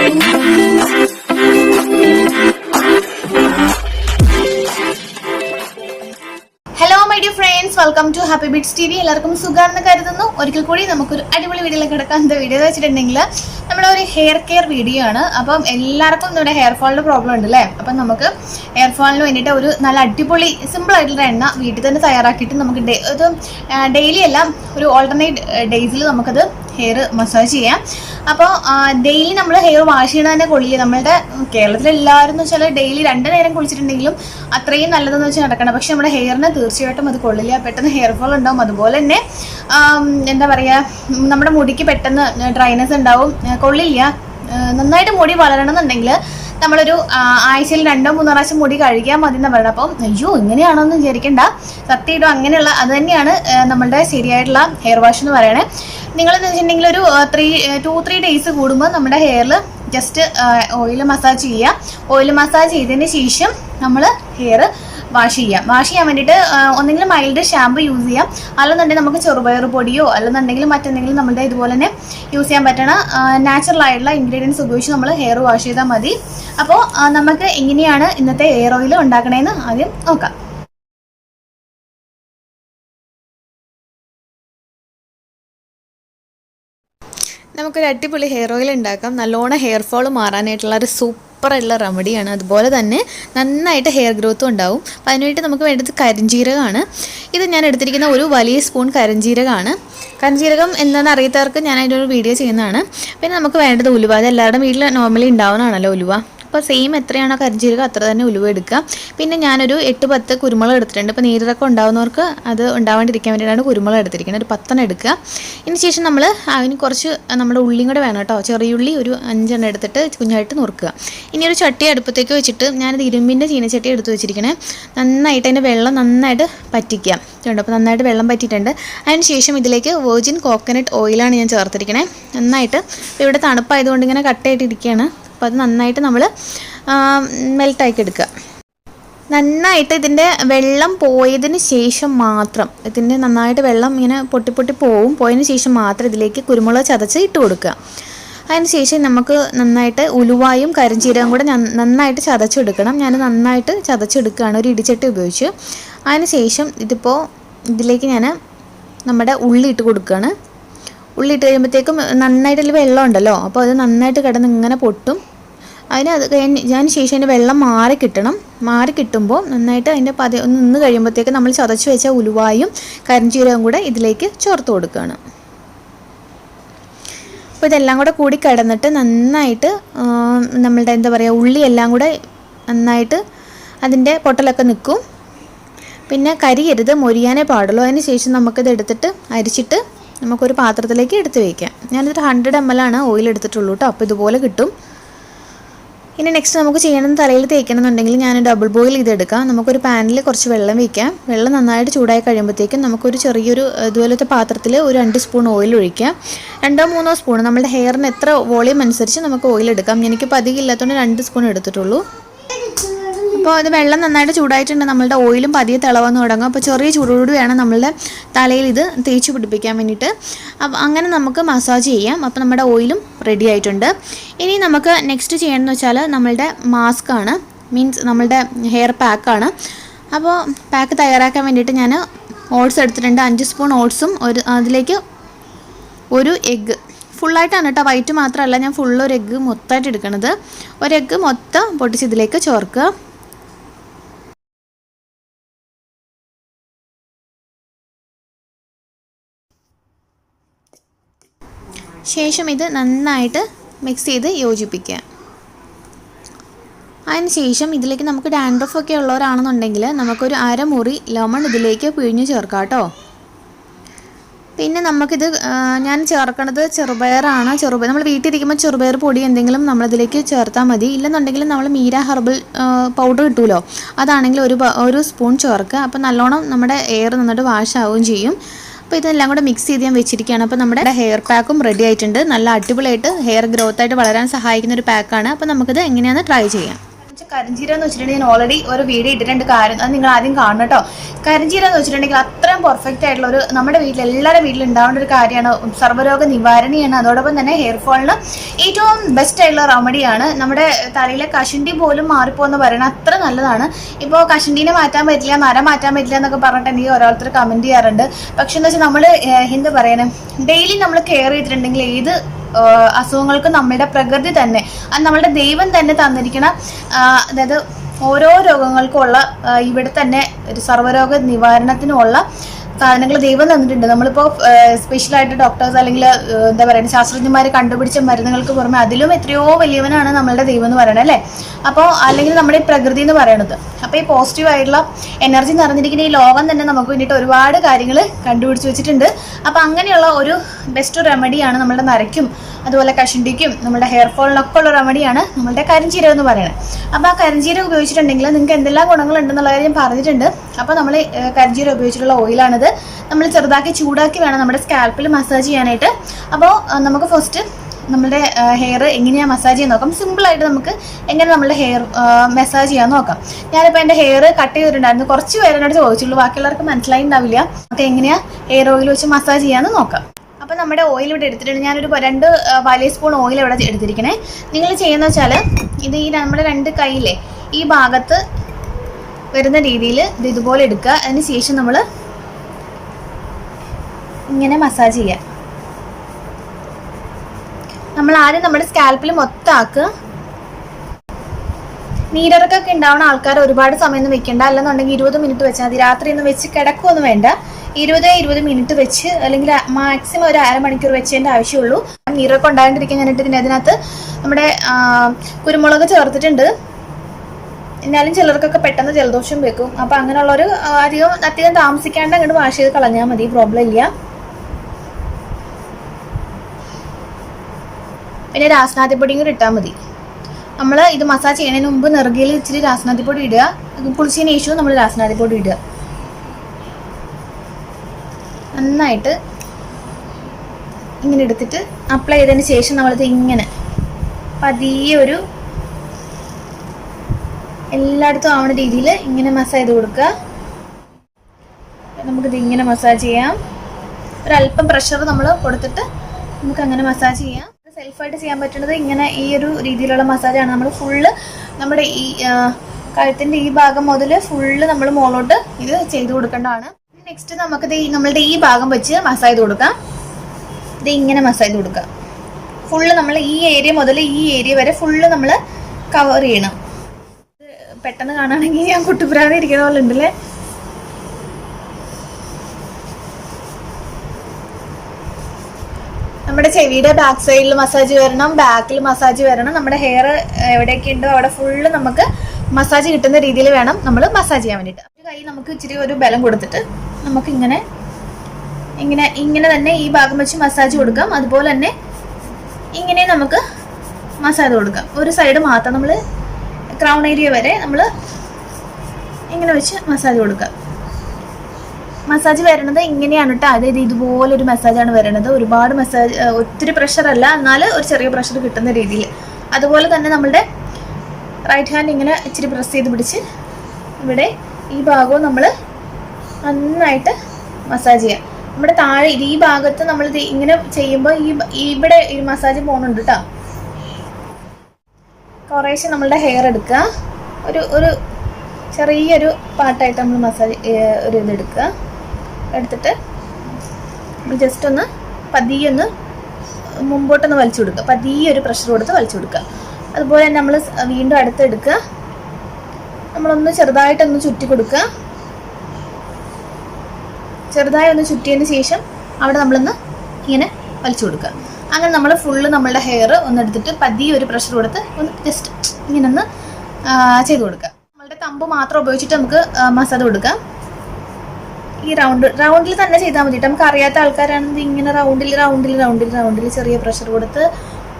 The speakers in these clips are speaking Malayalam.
Hello my dear friends welcome to happy bits T V എല്ലാവർക്കും സുഖമാണെന്ന് കരുതുന്നു. ഒരിക്കൽ കൂടി നമുക്കൊരു അടിപൊളി വീഡിയോയിലേക്ക് കിടക്കാൻ വീഡിയോ എന്ന് വെച്ചിട്ടുണ്ടെങ്കിൽ നമ്മുടെ ഒരു ഹെയർ കെയർ വീഡിയോ ആണ്. അപ്പം എല്ലാവർക്കും നമ്മുടെ ഹെയർ ഫോളിന്റെ പ്രോബ്ലം ഉണ്ട് അല്ലേ അപ്പം നമുക്ക് ഹെയർ ഫോളിന് വേണ്ടിയിട്ട് ഒരു നല്ല അടിപൊളി സിമ്പിൾ ആയിട്ടുള്ള എണ്ണ വീട്ടിൽ തന്നെ തയ്യാറാക്കിയിട്ട് നമുക്ക് ഇത് ഡെയിലി എല്ലാം ഒരു ഓൾട്ടർനേറ്റ് ഡേയ്സിൽ നമുക്കത് ഹെയർ മസാജ് ചെയ്യാം. അപ്പോൾ ഡെയിലി നമ്മൾ ഹെയർ വാഷ് ചെയ്യണ തന്നെ കൊള്ളില്ല? നമ്മളുടെ കേരളത്തിൽ എല്ലാവരും എന്ന് വെച്ചാൽ ഡെയിലി രണ്ട് നേരം കുളിച്ചിട്ടുണ്ടെങ്കിലും അത്രയും നല്ലതെന്ന് വെച്ചാൽ നടക്കണം. പക്ഷെ നമ്മുടെ ഹെയറിന് തീർച്ചയായിട്ടും അത് കൊള്ളില്ല. പെട്ടെന്ന് ഹെയർ ഫോൾ ഉണ്ടാവും. അതുപോലെ തന്നെ എന്താ പറയുക നമ്മുടെ മുടിക്ക് പെട്ടെന്ന് ഡ്രൈനസ് ഉണ്ടാവും. കൊള്ളില്ല. നന്നായിട്ട് മുടി വളരണം എന്നുണ്ടെങ്കിൽ നമ്മളൊരു ആഴ്ചയിൽ രണ്ടോ മൂന്നോ പ്രാവശ്യം മുടി കഴുകിയാൽ മതി എന്ന് പറയുന്നത്. അപ്പം അയ്യോ ഇങ്ങനെയാണോന്ന് വിചാരിക്കണ്ട. സത്യമായിട്ടും അങ്ങനെയുള്ള അത് തന്നെയാണ് നമ്മളുടെ ശരിയായിട്ടുള്ള ഹെയർ വാഷ് എന്ന് പറയണേ. നിങ്ങളെന്ന് വെച്ചിട്ടുണ്ടെങ്കിൽ ഒരു ത്രീ ടു ത്രീ ഡേയ്സ് കൂടുമ്പോൾ നമ്മുടെ ഹെയറിൽ ജസ്റ്റ് ഓയിൽ മസാജ് ചെയ്യുക. ഓയിൽ മസാജ് ചെയ്തതിന് ശേഷം നമ്മൾ ഹെയർ വാഷ് ചെയ്യാം. വാഷ് ചെയ്യാൻ വേണ്ടിയിട്ട് ഒന്നെങ്കിലും മൈൽഡ് ഷാമ്പു യൂസ് ചെയ്യാം. അല്ലെന്നുണ്ടെങ്കിൽ നമുക്ക് ചെറുപയർ പൊടിയോ അല്ലെന്നുണ്ടെങ്കിൽ മറ്റെന്തെങ്കിലും നമ്മുടെ ഇതുപോലെ തന്നെ യൂസ് ചെയ്യാൻ പറ്റണ നാച്ചുറൽ ആയിട്ടുള്ള ഇൻഗ്രീഡിയൻസ് ഉപയോഗിച്ച് നമ്മൾ ഹെയർ വാഷ് ചെയ്താൽ മതി. അപ്പോൾ നമുക്ക് എങ്ങനെയാണ് ഇന്നത്തെ ഹെയർ ഓയിൽ ഉണ്ടാക്കണേന്ന് ആദ്യം നോക്കാം. നമുക്കൊരു അടിപൊളി ഹെയർ ഓയിൽ ഉണ്ടാക്കാം. നല്ലോണം ഹെയർ ഫോൾ മാറാനായിട്ടുള്ള ഒരു സൂപ്പറുള്ള റെമഡിയാണ് അതുപോലെ തന്നെ നന്നായിട്ട് ഹെയർ ഗ്രോത്തും ഉണ്ടാവും. അപ്പം അതിനുവേണ്ടി നമുക്ക് വേണ്ടത് കരിഞ്ജീരകമാണ് ഇത് ഞാൻ എടുത്തിരിക്കുന്ന ഒരു വലിയ സ്പൂൺ കരിഞ്ജീരകമാണ് കരിഞ്ജീരകം എന്താണെന്ന് അറിയാത്തവർക്ക് ഞാൻ അതിന്റെ ഒരു വീഡിയോ ചെയ്യുന്നതാണ്. പിന്നെ നമുക്ക് വേണ്ടത് ഉലുവ. അത് വീട്ടിൽ നോർമലി ഉണ്ടാവുന്നതാണല്ലോ ഉലുവ. അപ്പോൾ സെയിം എത്രയാണോ കരിഞ്ചീരകം അത്ര തന്നെ ഉലുവ എടുക്കുക. പിന്നെ ഞാനൊരു എട്ട് പത്ത് കുരുമുളക് എടുത്തിട്ടുണ്ട്. ഇപ്പോൾ നീരിറക്കം ഉണ്ടാകുന്നവർക്ക് അത് ഉണ്ടാവാണ്ടിരിക്കാൻ വേണ്ടിയിട്ടാണ് കുരുമുളക് എടുത്തിരിക്കുന്നത്. ഒരു പത്തെണ്ണം എടുക്കുക. ഇതിന് ശേഷം നമ്മൾ അതിന് കുറച്ച് നമ്മുടെ ഉള്ളിയും കൂടെ വേണം കേട്ടോ. ചെറിയുള്ളി ഒരു അഞ്ചെണ്ണം എടുത്തിട്ട് കുഞ്ഞായിട്ട് നുറുക്കുക. ഇനി ഒരു ചട്ടി അടുപ്പത്തേക്ക് വെച്ചിട്ട് ഞാനത് ഇരുമ്പിന്റെ ചീനച്ചട്ടി എടുത്ത് വെച്ചിരിക്കണേ. നന്നായിട്ട് അതിന്റെ വെള്ളം നന്നായിട്ട് പറ്റിക്കുക. ഉണ്ട് അപ്പോൾ നന്നായിട്ട് വെള്ളം പറ്റിയിട്ടുണ്ട്. അതിന് ശേഷം ഇതിലേക്ക് വെർജിൻ കോക്കനട്ട് ഓയിലാണ് ഞാൻ ചേർത്തിരിക്കണേ. നന്നായിട്ട് ഇവിടെ തണുപ്പായതുകൊണ്ട് ഇങ്ങനെ കട്ടയായിട്ട് ഇരിക്കുകയാണ്. അപ്പോൾ അത് നന്നായിട്ട് നമ്മൾ മെൽട്ടാക്കി എടുക്കുക നന്നായിട്ട് ഇതിന്റെ വെള്ളം പോയതിന് ശേഷം മാത്രം ഇതിന്റെ നന്നായിട്ട് വെള്ളം ഇങ്ങനെ പൊട്ടി പൊട്ടി പോവും പോയതിന് ശേഷം മാത്രം ഇതിലേക്ക് കുരുമുളക് ചതച്ച് ഇട്ട് കൊടുക്കുക. അതിന് ശേഷം നമുക്ക് നന്നായിട്ട് ഉലുവായും കരിഞ്ചീരകം കൂടെ നന്നായിട്ട് ചതച്ചെടുക്കണം. ഞാൻ നന്നായിട്ട് ചതച്ചെടുക്കുകയാണ് ഒരു ഇടിച്ചട്ടി ഉപയോഗിച്ച്. അതിന് ശേഷം ഇതിപ്പോൾ ഇതിലേക്ക് ഞാൻ നമ്മുടെ ഉള്ളി ഇട്ട് കൊടുക്കുകയാണ്. ഉള്ളി ഇട്ട് കഴിയുമ്പോഴത്തേക്കും നന്നായിട്ട് അതിൽ വെള്ളം ഉണ്ടല്ലോ അപ്പോൾ അത് നന്നായിട്ട് കിടന്ന് ഇങ്ങനെ പൊട്ടും. അതിന് അത് കഴിഞ്ഞ് ഞാൻ ശേഷം അതിന്റെ വെള്ളം മാറി കിട്ടണം. മാറി കിട്ടുമ്പോൾ നന്നായിട്ട് അതിന്റെ പതി ഒന്ന് നിന്ന് കഴിയുമ്പോഴത്തേക്ക് നമ്മൾ ചതച്ച് വെച്ച ഉലുവായും കരിഞ്ചീരകം കൂടെ ഇതിലേക്ക് ചേർത്ത് കൊടുക്കുകയാണ്. അപ്പോൾ ഇതെല്ലാം കൂടെ കൂടി കിടന്നിട്ട് നന്നായിട്ട് നമ്മളുടെ എന്താ പറയുക ഉള്ളി എല്ലാം കൂടെ നന്നായിട്ട് അതിന്റെ പൊട്ടലൊക്കെ നിൽക്കും. പിന്നെ കരിയരുത് മൊരിയാനേ പാടുള്ളൂ. അതിന് ശേഷം നമുക്കിത് എടുത്തിട്ട് അരിച്ചിട്ട് നമുക്കൊരു പാത്രത്തിലേക്ക് എടുത്ത് വയ്ക്കാം ഞാനിതൊരു ഹൺഡ്രഡ് എം എൽ ആണ് ഓയിൽ എടുത്തിട്ടുള്ളൂ കേട്ടോ അപ്പോൾ ഇതുപോലെ കിട്ടും. ഇനി നെക്സ്റ്റ് നമുക്ക് ചെയ്യണമെന്ന് തലയിൽ തേക്കണമെന്നുണ്ടെങ്കിൽ ഞാൻ ഡബിൾ ബോയിൽ ഇതെടുക്കാം നമുക്കൊരു പാനിൽ കുറച്ച് വെള്ളം വയ്ക്കാം വെള്ളം നന്നായിട്ട് ചൂടായി കഴിയുമ്പോഴത്തേക്കും നമുക്കൊരു ചെറിയൊരു ഇതുപോലത്തെ പാത്രത്തിൽ ഒരു രണ്ട് സ്പൂൺ ഓയിൽ ഒഴിക്കാം. രണ്ടോ മൂന്നോ സ്പൂൺ നമ്മുടെ ഹെയറിന് എത്ര വോളിയം അനുസരിച്ച് നമുക്ക് ഓയിൽ എടുക്കാം. എനിക്കിപ്പോൾ അധികം ഇല്ലാത്തതുകൊണ്ട് രണ്ട് സ്പൂൺ എടുത്തിട്ടുള്ളൂ. അപ്പോൾ അത് വെള്ളം നന്നായിട്ട് ചൂടായിട്ടുണ്ട്. നമ്മളുടെ ഓയിലും പതിയെ തിളവന്ന് തുടങ്ങും. അപ്പോൾ ചെറിയ ചൂടോടുകൂടി വേണം നമ്മളുടെ തലയിൽ ഇത് തേച്ച് പിടിപ്പിക്കാൻ വേണ്ടിയിട്ട്. അപ്പോൾ അങ്ങനെ നമുക്ക് മസാജ് ചെയ്യാം. അപ്പോൾ നമ്മുടെ ഓയിലും റെഡി ആയിട്ടുണ്ട്. ഇനി നമുക്ക് നെക്സ്റ്റ് ചെയ്യണമെന്ന് വെച്ചാൽ നമ്മളുടെ മാസ്ക് ആണ്. മീൻസ് നമ്മളുടെ ഹെയർ പാക്കാണ് അപ്പോൾ പാക്ക് തയ്യാറാക്കാൻ വേണ്ടിയിട്ട് ഞാൻ ഓട്സ് എടുത്തിട്ടുണ്ട്. അഞ്ച് സ്പൂൺ ഓട്സും ഒരു അതിലേക്ക് ഒരു എഗ്ഗ് ഫുള്ളായിട്ടാണ് കേട്ടോ. വൈറ്റ് മാത്രമല്ല ഞാൻ ഫുൾ ഒരു എഗ്ഗ് മൊത്തമായിട്ട് എടുക്കണത്. ഒരു എഗ്ഗ് മൊത്തം പൊട്ടിച്ച് ഇതിലേക്ക് ചേർക്കുക. ശേഷം ഇത് നന്നായിട്ട് മിക്സ് ചെയ്ത് യോജിപ്പിക്കുക. അതിന് ശേഷം ഇതിലേക്ക് നമുക്ക് ഡാൻഡ്രഫ് ഒക്കെ ഉള്ളവരാണെന്നുണ്ടെങ്കിൽ നമുക്കൊരു അരമുറി ലെമൺ ഇതിലേക്ക് പിഴിഞ്ഞ് ചേർക്കാം കേട്ടോ. പിന്നെ നമുക്കിത് ഞാൻ ചേർക്കണത് ചെറുപയറാണ്. ചെറുപയർ നമ്മൾ വീട്ടിലിരിക്കുമ്പോൾ ചെറുപയർ പൊടി എന്തെങ്കിലും നമ്മളിതിലേക്ക് ചേർത്താൽ മതി. ഇല്ലെന്നുണ്ടെങ്കിൽ നമ്മൾ മീര ഹെർബൽ പൗഡർ കിട്ടുമല്ലോ അതാണെങ്കിൽ ഒരു ഒരു സ്പൂൺ ചേർക്കുക. അപ്പോൾ നല്ലോണം നമ്മുടെ എയർ നന്നായിട്ട് വാഷ് ആവുകയും ചെയ്യും. അപ്പോൾ ഇതെല്ലാം കൂടെ മിക്സ് ചെയ്ത് ഞാൻ വെച്ചിരിക്കുകയാണ്. അപ്പോൾ നമ്മുടെ ഹെയർ പാക്കും റെഡി ആയിട്ടുണ്ട്. നല്ല അടിപൊളിയായിട്ട് ഹെയർ ഗ്രോത്ത് ആയിട്ട് വളരാൻ സഹായിക്കുന്ന ഒരു പാക്കാണ് അപ്പോൾ നമുക്കിത് എങ്ങനെയാണെന്ന് ട്രൈ ചെയ്യാം. കരിഞ്ചീരം എന്ന് വെച്ചിട്ടുണ്ടെങ്കിൽ ഞാൻ ഓൾറെഡി ഒരു വീഡിയോ ഇട്ടിട്ടുണ്ട്. കാര്യം അത് നിങ്ങൾ ആദ്യം കാണണം കേട്ടോ. കരിഞ്ചീരം എന്ന് വെച്ചിട്ടുണ്ടെങ്കിൽ അത്രയും പെർഫെക്റ്റ് ആയിട്ടുള്ള ഒരു നമ്മുടെ വീട്ടിൽ എല്ലാവരുടെ വീട്ടിൽ ഉണ്ടാവേണ്ട ഒരു കാര്യമാണ്. സർവരോഗ നിവാരണിയാണ്. അതോടൊപ്പം തന്നെ ഹെയർ ഫോളിന് ഏറ്റവും ബെസ്റ്റ് ആയിട്ടുള്ള റെമഡിയാണ് നമ്മുടെ തലയിലെ കഷണ്ടി പോലും മാറിപ്പോന്ന് പറയുന്നത് അത്ര നല്ലതാണ്. ഇപ്പോൾ കഷണ്ടീനെ മാറ്റാൻ പറ്റില്ല മരം മാറ്റാൻ പറ്റില്ല എന്നൊക്കെ പറഞ്ഞിട്ട് എനിക്ക് ഓരോരുത്തർ കമന്റ് ചെയ്യാറുണ്ട്. പക്ഷെ എന്ന് വെച്ചാൽ നമ്മൾ എന്താ പറയുന്നത് ഡെയിലി നമ്മൾ കെയർ ചെയ്തിട്ടുണ്ടെങ്കിൽ ഏത് അസുഖങ്ങൾക്ക് നമ്മുടെ പ്രകൃതി തന്നെ അത് നമ്മുടെ ദൈവം തന്നെ തന്നിരിക്കുന്ന അതായത് ഓരോ രോഗങ്ങൾക്കുമുള്ള ഇവിടെ തന്നെ ഒരു സർവരോഗ നിവാരണത്തിനുമുള്ള സാധനങ്ങൾ ദൈവം തന്നിട്ടുണ്ട്. നമ്മളിപ്പോ സ്പെഷ്യൽ ആയിട്ട് ഡോക്ടേഴ്സ് അല്ലെങ്കിൽ എന്താ പറയുക ശാസ്ത്രജ്ഞന്മാർ കണ്ടുപിടിച്ച മരുന്നുകൾക്ക് പുറമെ അതിലും എത്രയോ വലിയവനാണ് നമ്മളുടെ ദൈവം എന്ന് പറയുന്നത് അല്ലേ? അപ്പോൾ അല്ലെങ്കിൽ നമ്മുടെ പ്രകൃതി എന്ന് പറയുന്നത് അപ്പോൾ ഈ പോസിറ്റീവ് ആയിട്ടുള്ള എനർജി നിറഞ്ഞിരിക്കുന്ന ഈ ലോകം തന്നെ നമുക്ക് വേണ്ടിയിട്ട് ഒരുപാട് കാര്യങ്ങൾ കണ്ടുപിടിച്ച് വെച്ചിട്ടുണ്ട്. അപ്പോൾ അങ്ങനെയുള്ള ഒരു ബെസ്റ്റ് റെമഡിയാണ് നമ്മുടെ നരയ്ക്കും അതുപോലെ കഷണ്ടിക്കും നമ്മുടെ ഹെയർ ഫോളിനൊക്കെ ഉള്ള റെമഡിയാണ് നമ്മളുടെ കരിഞ്ചീര എന്ന് പറയുന്നത്. അപ്പോൾ ആ കരിഞ്ചീരകം ഉപയോഗിച്ചിട്ടുണ്ടെങ്കിൽ നിങ്ങൾക്ക് എന്തെല്ലാം ഗുണങ്ങളുണ്ടെന്നുള്ള കാര്യം പറഞ്ഞിട്ടുണ്ട്. അപ്പോൾ നമ്മൾ കരിഞ്ചീരകം ഉപയോഗിച്ചിട്ടുള്ള ഓയിലാണിത് നമ്മൾ ചെറുതാക്കി ചൂടാക്കി വേണം നമ്മുടെ സ്കാൽപ്പിൽ മസാജ് ചെയ്യാനായിട്ട്. അപ്പോൾ നമുക്ക് ഫസ്റ്റ് നമ്മുടെ ഹെയർ എങ്ങനെയാണ് മസാജ് ചെയ്യാൻ നോക്കാം. സിമ്പിളായിട്ട് നമുക്ക് എങ്ങനെ നമ്മുടെ ഹെയർ മസാജ് ചെയ്യാൻ നോക്കാം. ഞാനിപ്പോൾ എന്റെ ഹെയർ കട്ട് ചെയ്തിട്ടുണ്ടായിരുന്നു. കുറച്ച് പേരെന്നോട് ചോദിച്ചുള്ളൂ ബാക്കിയുള്ളവർക്ക് മനസ്സിലായി ഉണ്ടാവില്ല നമുക്ക് എങ്ങനെയാണ് ഹെയർ ഓയിൽ വെച്ച് മസാജ് ചെയ്യാമെന്ന് നോക്കാം. അപ്പോൾ നമ്മുടെ ഓയിൽ ഇവിടെ എടുത്തിട്ടുണ്ട്. ഞാനൊരു രണ്ട് വലിയ സ്പൂൺ ഓയിൽ ഇവിടെ എടുത്തിരിക്കണേ. നിങ്ങൾ ചെയ്യുന്ന വെച്ചാൽ ഇത് ഈ നമ്മുടെ രണ്ട് കൈയിലെ ഈ ഭാഗത്ത് വരുന്ന രീതിയിൽ ഇത് ഇതുപോലെ എടുക്കുക. അതിന് ശേഷം നമ്മൾ ഇങ്ങനെ മസാജ് ചെയ്യുക. നമ്മൾ ആദ്യം നമ്മുടെ സ്കാൽപ്പിൽ മൊത്തമാക്കുക നീരിറക്കൊക്കെ ഉണ്ടാവുന്ന ആൾക്കാർ ഒരുപാട് സമയമൊന്നും വെക്കേണ്ട. അല്ലെന്നുണ്ടെങ്കിൽ ഇരുപത് മിനിറ്റ് വെച്ചാൽ മതി. രാത്രി ഒന്നും വെച്ച് കിടക്കുകയൊന്നും വേണ്ട. ഇരുപത് ഇരുപത് മിനിറ്റ് വെച്ച് അല്ലെങ്കിൽ മാക്സിമം ഒരു അരമണിക്കൂർ വെച്ചതിന്റെ ആവശ്യമുള്ളൂ. നീരൊക്കെ ഉണ്ടാകാണ്ടിരിക്കാൻ ഞാനിട്ട് പിന്നെ അതിനകത്ത് നമ്മുടെ കുരുമുളക് ചേർത്തിട്ടുണ്ട്. എന്നാലും ചിലർക്കൊക്കെ പെട്ടെന്ന് ജലദോഷം വെക്കും. അപ്പം അങ്ങനെയുള്ളൊരു അധികം അധികം താമസിക്കാണ്ട് അങ്ങോട്ട് വാഷ് ചെയ്ത് കളഞ്ഞാൽ മതി. പ്രോബ്ലം ഇല്ല. പിന്നെ രാസനാദിപ്പൊടിയും കൂടി ഇട്ടാൽ മതി. നമ്മൾ ഇത് മസാജ് ചെയ്യുന്നതിന് മുമ്പ് നെറുകയിൽ ഇച്ചിരി രാസനാഥിപ്പൊടി ഇടുക. പുളിച്ചതിന് ശേഷവും നമ്മൾ രാസനാഥിപ്പൊടി ഇടുക. നന്നായിട്ട് ഇങ്ങനെ എടുത്തിട്ട് അപ്ലൈ ചെയ്തതിന് ശേഷം നമ്മളിത് ഇങ്ങനെ പതിയെ ഒരു എല്ലായിടത്തും ആവുന്ന രീതിയിൽ ഇങ്ങനെ മസാജ് ചെയ്ത് കൊടുക്കുക. നമുക്കിത് ഇങ്ങനെ മസാജ് ചെയ്യാം. ഒരല്പം പ്രഷർ നമ്മൾ കൊടുത്തിട്ട് നമുക്ക് അങ്ങനെ മസാജ് ചെയ്യാം. സെൽഫായിട്ട് ചെയ്യാൻ പറ്റുന്നത് ഇങ്ങനെ ഈ ഒരു രീതിയിലുള്ള മസാജാണ് നമ്മൾ ഫുള്ള് നമ്മുടെ ഈ കഴുത്തിന്റെ ഈ ഭാഗം മുതൽ ഫുള്ള് നമ്മൾ മുകളോട്ട് ഇത് ചെയ്ത് കൊടുക്കേണ്ടതാണ്. നെക്സ്റ്റ് നമുക്ക് നമ്മളുടെ ഈ ഭാഗം വെച്ച് മസാജ് കൊടുക്കാം. ഇത് ഇങ്ങനെ മസാജ് കൊടുക്കാം. ഫുള്ള് നമ്മൾ ഈ ഏരിയ മുതൽ ഈ ഏരിയ വരെ ഫുള്ള് നമ്മൾ കവർ ചെയ്യണം. പെട്ടെന്ന് കാണുകയാണെങ്കിൽ ഞാൻ കുട്ടിപ്പുരാതെ ഇരിക്കുന്ന പോലെ ഉണ്ടല്ലേ? നമ്മുടെ ചെവിയുടെ ബാക്ക് സൈഡിൽ മസാജ് വരണം ബാക്കിൽ മസാജ് വരണം. നമ്മുടെ ഹെയർ എവിടെയൊക്കെ ഉണ്ടോ അവിടെ ഫുള്ള് നമുക്ക് മസാജ് കിട്ടുന്ന രീതിയിൽ വേണം നമ്മൾ മസാജ് ചെയ്യാൻ വേണ്ടിയിട്ട്. ഒരു കൈ നമുക്ക് ഇച്ചിരി ഒരു ബലം കൊടുത്തിട്ട് നമുക്ക് ഇങ്ങനെ ഇങ്ങനെ തന്നെ ഈ ഭാഗം വെച്ച് മസാജ് കൊടുക്കാം. അതുപോലെ തന്നെ ഇങ്ങനെ നമുക്ക് മസാജ് കൊടുക്കാം. ഒരു സൈഡ് മാത്രം നമ്മൾ ക്രൗൺ ഏരിയ വരെ നമ്മൾ ഇങ്ങനെ വെച്ച് മസാജ് കൊടുക്കാം. മസാജ് വരണത് ഇങ്ങനെയാണ് കേട്ടോ അതായത് ഇതുപോലൊരു മസാജാണ് വരണത്. ഒരുപാട് മസാജ് ഒത്തിരി പ്രഷറല്ല എന്നാൽ ഒരു ചെറിയ പ്രഷർ കിട്ടുന്ന രീതിയിൽ. അതുപോലെ തന്നെ നമ്മുടെ റൈറ്റ് ഹാൻഡ് ഇങ്ങനെ ഇച്ചിരി പ്രസ് ചെയ്ത് പിടിച്ച് ഇവിടെ ഈ ഭാഗവും നമ്മൾ നന്നായിട്ട് മസാജ് ചെയ്യാം. നമ്മുടെ താഴെ ഈ ഭാഗത്ത് നമ്മൾ ഇങ്ങനെ ചെയ്യുമ്പോൾ ഈ ഇവിടെ ഈ മസാജ് പോകുന്നുണ്ട് കേട്ടോ കുറേശ്ശെ നമ്മളുടെ ഹെയർ എടുക്കുക. ഒരു ഒരു ചെറിയൊരു പാട്ടായിട്ട് നമ്മൾ മസാജ് ഒരു ഇത് എടുക്കുക. എടുത്തിട്ട് ജസ്റ്റ് ഒന്ന് പതിയെ ഒന്ന് മുമ്പോട്ടൊന്ന് വലിച്ചു കൊടുക്കുക. പതിയെ ഒരു പ്രഷർ കൊടുത്ത് വലിച്ചു കൊടുക്കുക. അതുപോലെ നമ്മൾ വീണ്ടും അടുത്തെടുക്കുക നമ്മളൊന്ന് ചെറുതായിട്ടൊന്ന് ചുറ്റി കൊടുക്കുക. ചെറുതായി ഒന്ന് ചുറ്റിയതിന് ശേഷം അവിടെ നമ്മളൊന്ന് ഇങ്ങനെ വലിച്ചു കൊടുക്കുക. അങ്ങനെ നമ്മൾ ഫുള്ള് നമ്മളുടെ ഹെയർ ഒന്ന് എടുത്തിട്ട് പതിയെ ഒരു പ്രഷർ കൊടുത്ത് ഒന്ന് ജസ്റ്റ് ഇങ്ങനെ ഒന്ന് ചെയ്ത് കൊടുക്കുക. നമ്മളുടെ തമ്പ് മാത്രം ഉപയോഗിച്ചിട്ട് നമുക്ക് മസാജ് കൊടുക്കാം. ഈ റൗണ്ട് റൗണ്ടിൽ തന്നെ ചെയ്താൽ മതി നമുക്ക് അറിയാത്ത ആൾക്കാരാണെങ്കിൽ ഇങ്ങനെ റൗണ്ടിൽ റൗണ്ടിൽ റൗണ്ടിൽ റൗണ്ടിൽ ചെറിയ പ്രഷർ കൊടുത്ത്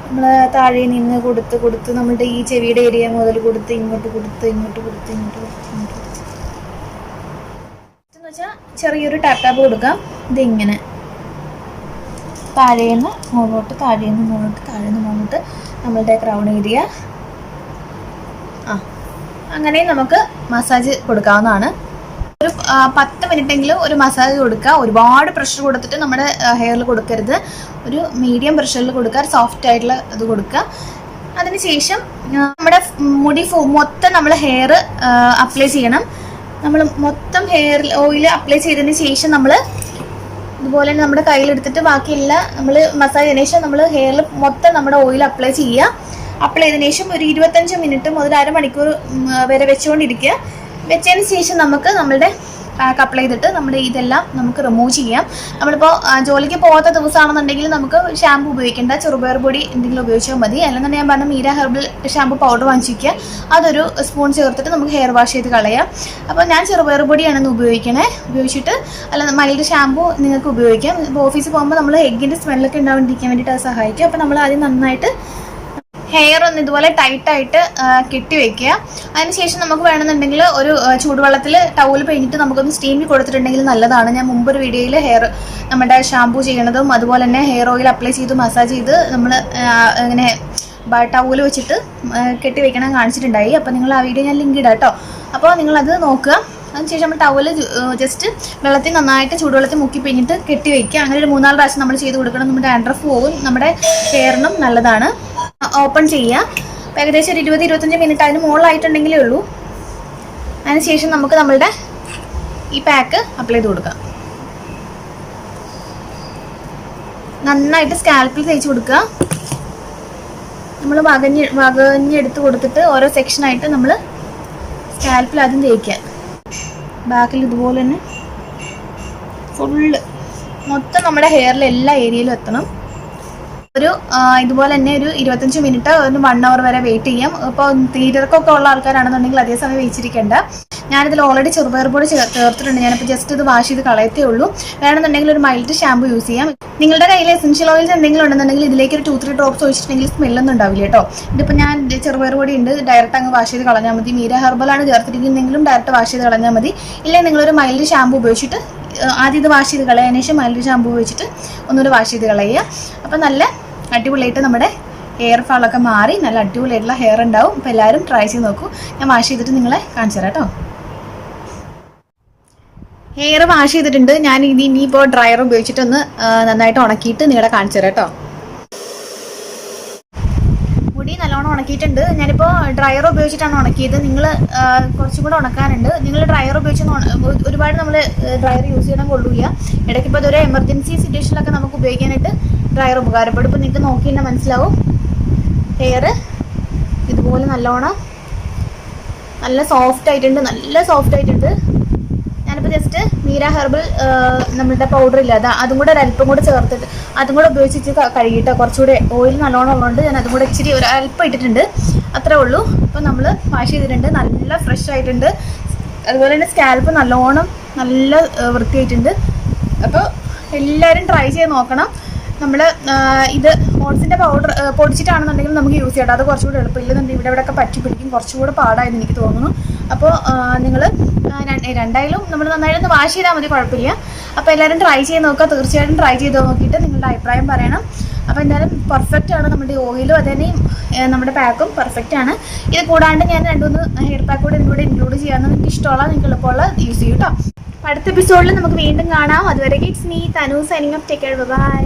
നമ്മൾ താഴെ നിന്ന് കൊടുത്ത് കൊടുത്ത് നമ്മളുടെ ഈ ചെവിയുടെ ഏരിയ മുതൽ കൊടുത്ത് ഇങ്ങോട്ട് കൊടുത്ത് ഇങ്ങോട്ട് കൊടുത്ത് ഇങ്ങോട്ട് കൊടുത്ത്. വെച്ചാൽ ചെറിയൊരു ടാപ്പ് കൊടുക്കാം. ഇതിങ്ങനെ താഴേന്ന് മുകളോട്ട് താഴേന്ന് മുകളോട്ട് താഴേന്ന് മുകളോട്ട് നമ്മളുടെ ക്രൗൺ ഏരിയ ആ അങ്ങനെ നമുക്ക് മസാജ് കൊടുക്കാവുന്നതാണ്. ഒരു പത്ത് മിനിറ്റെങ്കിലും ഒരു മസാജ് കൊടുക്കുക. ഒരുപാട് പ്രഷർ കൊടുത്തിട്ട് നമ്മുടെ ഹെയറിൽ കൊടുക്കരുത്. ഒരു മീഡിയം പ്രഷറിൽ കൊടുക്കുക. സോഫ്റ്റ് ആയിട്ടുള്ള ഇത് കൊടുക്കുക. അതിനുശേഷം നമ്മുടെ മുടി മൊത്തം നമ്മൾ ഹെയർ അപ്ലൈ ചെയ്യണം. നമ്മൾ മൊത്തം ഹെയർ ഓയിൽ അപ്ലൈ ചെയ്തതിന് ശേഷം നമ്മൾ ഇതുപോലെ തന്നെ നമ്മുടെ കയ്യിലെടുത്തിട്ട് ബാക്കിയുള്ള നമ്മൾ മസാജ് ചെയ്തതിനു ശേഷം നമ്മൾ ഹെയറിൽ മൊത്തം നമ്മുടെ ഓയിൽ അപ്ലൈ ചെയ്യുക. അപ്ലൈ ചെയ്തതിനു ശേഷം ഒരു ഇരുപത്തഞ്ച് മിനിറ്റ് മുതൽ അരമണിക്കൂർ വരെ വെച്ചുകൊണ്ടിരിക്കുക. വെച്ചതിന് ശേഷം നമുക്ക് നമ്മളുടെ പാക്ക് അപ്ലൈ ചെയ്തിട്ട് നമ്മൾ ഇതെല്ലാം നമുക്ക് റിമൂവ് ചെയ്യാം. നമ്മളിപ്പോൾ ജോലിക്ക് പോകാത്ത ദിവസമാണെന്നുണ്ടെങ്കിൽ നമുക്ക് ഷാമ്പു ഉപയോഗിക്കേണ്ട ചെറുപയർ പൊടി എന്തെങ്കിലും ഉപയോഗിച്ചാൽ മതി. അല്ലെന്നുണ്ടെങ്കിൽ ഞാൻ പറഞ്ഞ മീര ഹെർബൽ ഷാമ്പു പൗഡർ വാങ്ങിച്ചിരിക്കുക അതൊരു സ്പൂൺ ചേർത്തിട്ട് നമുക്ക് ഹെയർ വാഷ് ചെയ്ത് കളയാം. അപ്പോൾ ഞാൻ ചെറുപയർ പൊടിയാണെന്ന് ഉപയോഗിക്കണേ. ഉപയോഗിച്ചിട്ട് അല്ല മൈൽഡ് ഷാമ്പു നിങ്ങൾക്ക് ഉപയോഗിക്കാം. ഇപ്പോൾ ഓഫീസിൽ പോകുമ്പോൾ നമ്മൾ എഗ്ഗിന്റെ സ്മെല്ലൊക്കെ ഉണ്ടാവാണ്ടിരിക്കാൻ വേണ്ടിയിട്ട് അത് സഹായിക്കും. അപ്പോൾ നമ്മൾ ആദ്യം നന്നായിട്ട് ഹെയർ ഒന്ന് ഇതുപോലെ ടൈറ്റായിട്ട് കെട്ടി വെക്കുക. അതിനുശേഷം നമുക്ക് വേണമെന്നുണ്ടെങ്കിൽ ഒരു ചൂടുവെള്ളത്തിൽ ടൗൽ പിഴിഞ്ഞിട്ട് നമുക്കൊന്ന് സ്റ്റീമിൽ കൊടുത്തിട്ടുണ്ടെങ്കിൽ നല്ലതാണ്. ഞാൻ മുമ്പൊരു വീഡിയോയിൽ ഹെയർ നമ്മുടെ ഷാമ്പൂ ചെയ്യണതും അതുപോലെ തന്നെ ഹെയർ ഓയിൽ അപ്ലൈ ചെയ്ത് മസാജ് ചെയ്ത് നമ്മൾ ഇങ്ങനെ ടവൽ വെച്ചിട്ട് കെട്ടി വെക്കണം കാണിച്ചിട്ടുണ്ടായി. അപ്പോൾ നിങ്ങൾ ആ വീഡിയോ ഞാൻ ലിങ്ക് ഇടാം കേട്ടോ അപ്പോൾ നിങ്ങളത് നോക്കുക. അതിനുശേഷം നമ്മൾ ടവൽ ജസ്റ്റ് വെള്ളത്തിൽ നന്നായിട്ട് ചൂടുവെള്ളത്തിൽ മുക്കി പിഴിഞ്ഞിട്ട് കെട്ടി വെക്കുക. അങ്ങനെ ഒരു മൂന്നാൽ പ്രാവശ്യം നമ്മൾ ചെയ്ത് കൊടുക്കണം. നമ്മുടെ ആൻഡ്രഫ് പോകും നമ്മുടെ ഹെയറിനും നല്ലതാണ്. ഓപ്പൺ ചെയ്യുക. ഏകദേശം ഒരു ഇരുപത് ഇരുപത്തഞ്ച് മിനിറ്റ് അതിന് മുകളിലായിട്ടുണ്ടെങ്കിലേ ഉള്ളൂ. അതിനുശേഷം നമുക്ക് നമ്മളുടെ ഈ പാക്ക് അപ്ലൈ ചെയ്ത് കൊടുക്കാം. നന്നായിട്ട് സ്കാൽപ്പിൽ തേച്ച് കൊടുക്കുക. നമ്മൾ വകഞ്ഞ് വകഞ്ഞെടുത്ത് കൊടുത്തിട്ട് ഓരോ സെക്ഷനായിട്ട് നമ്മൾ സ്കാൽപ്പിൽ ആദ്യം തേക്കുക. ബാക്കിൽ ഇതുപോലെ തന്നെ ഫുള്ള് മൊത്തം നമ്മുടെ ഹെയറിൽ എല്ലാ ഏരിയയിലും എത്തണം. ഒരു ഇതുപോലെ തന്നെ ഒരു ഇരുപത്തഞ്ച് മിനിറ്റ് ഒരു വൺ അവർ വരെ വെയിറ്റ് ചെയ്യാം. ഇപ്പോൾ തീരക്കൊക്കെ ഉള്ള ആൾക്കാരാണെന്നുണ്ടെങ്കിൽ അതേ സമയം വെച്ചിരിക്കേണ്ട ഞാനിതിൽ ഓൾറെഡി ചെറുപയർ പൊടി ചേർ ചേർത്തിട്ടുണ്ട്. ഞാനിപ്പോൾ ജസ്റ്റ് ഇത് വാഷ് ചെയ്ത് കളയത്തേ ഉള്ളൂ. വേണമെന്നുണ്ടെങ്കിൽ ഒരു മൈൽഡ് ഷാമ്പു യൂസ് ചെയ്യാം. നിങ്ങളുടെ കയ്യിൽ എസെൻഷ്യൽ ഓയിൽസ് എന്തെങ്കിലും ഉണ്ടെന്നുണ്ടെങ്കിൽ ഇതിലേക്ക് ഒരു ടു ത്രീ ഡ്രോപ്സ് ഒഴിച്ചിട്ടുണ്ടെങ്കിൽ സ്മെല്ലൊന്നും ഉണ്ടാവില്ല കേട്ടോ. ഇതിപ്പോൾ ഞാൻ ചെറുപയർ പൊടി ഉണ്ട്. ഡയറക്റ്റ് അങ്ങ് വാഷ് ചെയ്ത് കളഞ്ഞാൽ മതി. മീര ഹെർബലാണ് ചേർത്തിരിക്കുന്നതെങ്കിലും ഡയറക്റ്റ് വാഷ് ചെയ്ത് കളഞ്ഞാൽ മതി. ഇല്ലെങ്കിൽ നിങ്ങളൊരു മൈൽഡ് ഷാമ്പു ഉപയോഗിച്ചിട്ട് ആദ്യം ഇത് വാഷ് ചെയ്ത് കളയാൻ ശേഷം മൈൽഡ് ഷാമ്പൂ വെച്ചിട്ട് ഒന്നുകൂടെ വാഷ് ചെയ്ത് കളയുക. അപ്പോൾ നല്ല അടിപൊളിയായിട്ട് നമ്മുടെ ഹെയർ ഫാളൊക്കെ മാറി നല്ല അടിപൊളിയായിട്ടുള്ള ഹെയർ ഉണ്ടാവും. അപ്പോൾ എല്ലാവരും ട്രൈ ചെയ്ത് നോക്കൂ. ഞാൻ വാഷ് ചെയ്തിട്ട് നിങ്ങളെ കാണിച്ചു തരാം കേട്ടോ. ഹെയർ വാഷ് ചെയ്തിട്ടുണ്ട്. ഞാൻ ഇനി ഇനിയിപ്പോൾ ഡ്രയർ ഉപയോഗിച്ചിട്ടൊന്ന് നന്നായിട്ട് ഉണക്കിയിട്ട് നിങ്ങളെ കാണിച്ചു തരാം കേട്ടോ മുടി നല്ലോണം ഉണക്കിയിട്ടുണ്ട് ഞാനിപ്പോൾ ഡ്രയർ ഉപയോഗിച്ചിട്ടാണ് ഉണക്കിയത്. നിങ്ങൾ കുറച്ചും കൂടെ ഉണക്കാനുണ്ട്. നിങ്ങൾ ഡ്രയർ ഉപയോഗിച്ച് ഒരു- ഒരുപാട് നമ്മൾ ഡ്രയർ യൂസ് ചെയ്യണം കൊള്ളില്ല. ഇടയ്ക്ക് ഇപ്പോൾ ഇതൊരു എമർജൻസി സിറ്റുവേഷനിലൊക്കെ നമുക്ക് ഉപയോഗിക്കാനായിട്ട് ഡ്രയർ ഉപകാരപ്പെടും. ഇപ്പോൾ നിങ്ങൾക്ക് നോക്കി തന്നെ മനസ്സിലാവും. ഹെയർ ഇതുപോലെ നല്ലോണം നല്ല സോഫ്റ്റ് ആയിട്ടുണ്ട്. നല്ല സോഫ്റ്റ് ആയിട്ടുണ്ട്. ജസ്റ്റ് മീര ഹെർബൽ നമ്മളുടെ പൗഡർ ഇല്ല അത് അതും കൂടെ ഒരു അല്പം കൂടെ ചേർത്തിട്ട് അതും കൂടെ ഉപയോഗിച്ചിട്ട് കഴുകിയിട്ട് കുറച്ചുകൂടെ ഓയിൽ നല്ലോണം ഉള്ളതുകൊണ്ട് ഞാൻ അതും കൂടെ ഇച്ചിരി ഒരു അല്പം ഇട്ടിട്ടുണ്ട്. അത്രേ ഉള്ളൂ. അപ്പോൾ നമ്മൾ വാഷ് ചെയ്തിട്ടുണ്ട്. നല്ല ഫ്രഷ് ആയിട്ടുണ്ട്. അതുപോലെ തന്നെ സ്കാൽപ്പ് നല്ലോണം നല്ല വൃത്തിയായിട്ടുണ്ട്. അപ്പോൾ എല്ലാവരും ട്രൈ ചെയ്ത് നോക്കണം. നമ്മൾ ഇത് ഓട്സിന്റെ പൗഡർ പൊടിച്ചിട്ടാണെന്നുണ്ടെങ്കിൽ നമുക്ക് യൂസ് ചെയ്യണം അത് കുറച്ചുകൂടി എളുപ്പമില്ലെന്നുണ്ടെങ്കിൽ ഇവിടെ ഇവിടെയൊക്കെ പറ്റി പിടിക്കും. കുറച്ചുകൂടെ പാടായെന്ന് എനിക്ക് തോന്നുന്നു. അപ്പോൾ നിങ്ങൾ രണ്ടായാലും നമ്മൾ നന്നായിട്ടൊന്ന് വാഷ് ചെയ്താൽ മതി കുഴപ്പമില്ല. അപ്പോൾ എല്ലാവരും ട്രൈ ചെയ്ത് നോക്കുക. തീർച്ചയായിട്ടും ട്രൈ ചെയ്ത് നോക്കിയിട്ട് നിങ്ങളുടെ അഭിപ്രായം പറയണം. അപ്പോൾ എന്തായാലും പെർഫെക്റ്റ് ആണ് നമ്മുടെ ഓയിലും അതന്നെ നമ്മുടെ പാക്കും പെർഫെക്റ്റ് ആണ്. ഇത് കൂടാണ്ട് ഞാൻ രണ്ടുമൂന്ന് ഹെയർ പാക്ക് കൂടെ ഇതിലൂടെ ഇൻക്ലൂഡ് ചെയ്യാമെന്ന് നിങ്ങൾക്ക് ഇഷ്ടമുള്ള നിങ്ങൾക്ക് എളുപ്പമുള്ള യൂസ് ചെയ്യും കേട്ടോ അടുത്ത എപ്പിസോഡിൽ നമുക്ക് വീണ്ടും കാണാം. അതുവരെ it's me Tanu signing off take care bye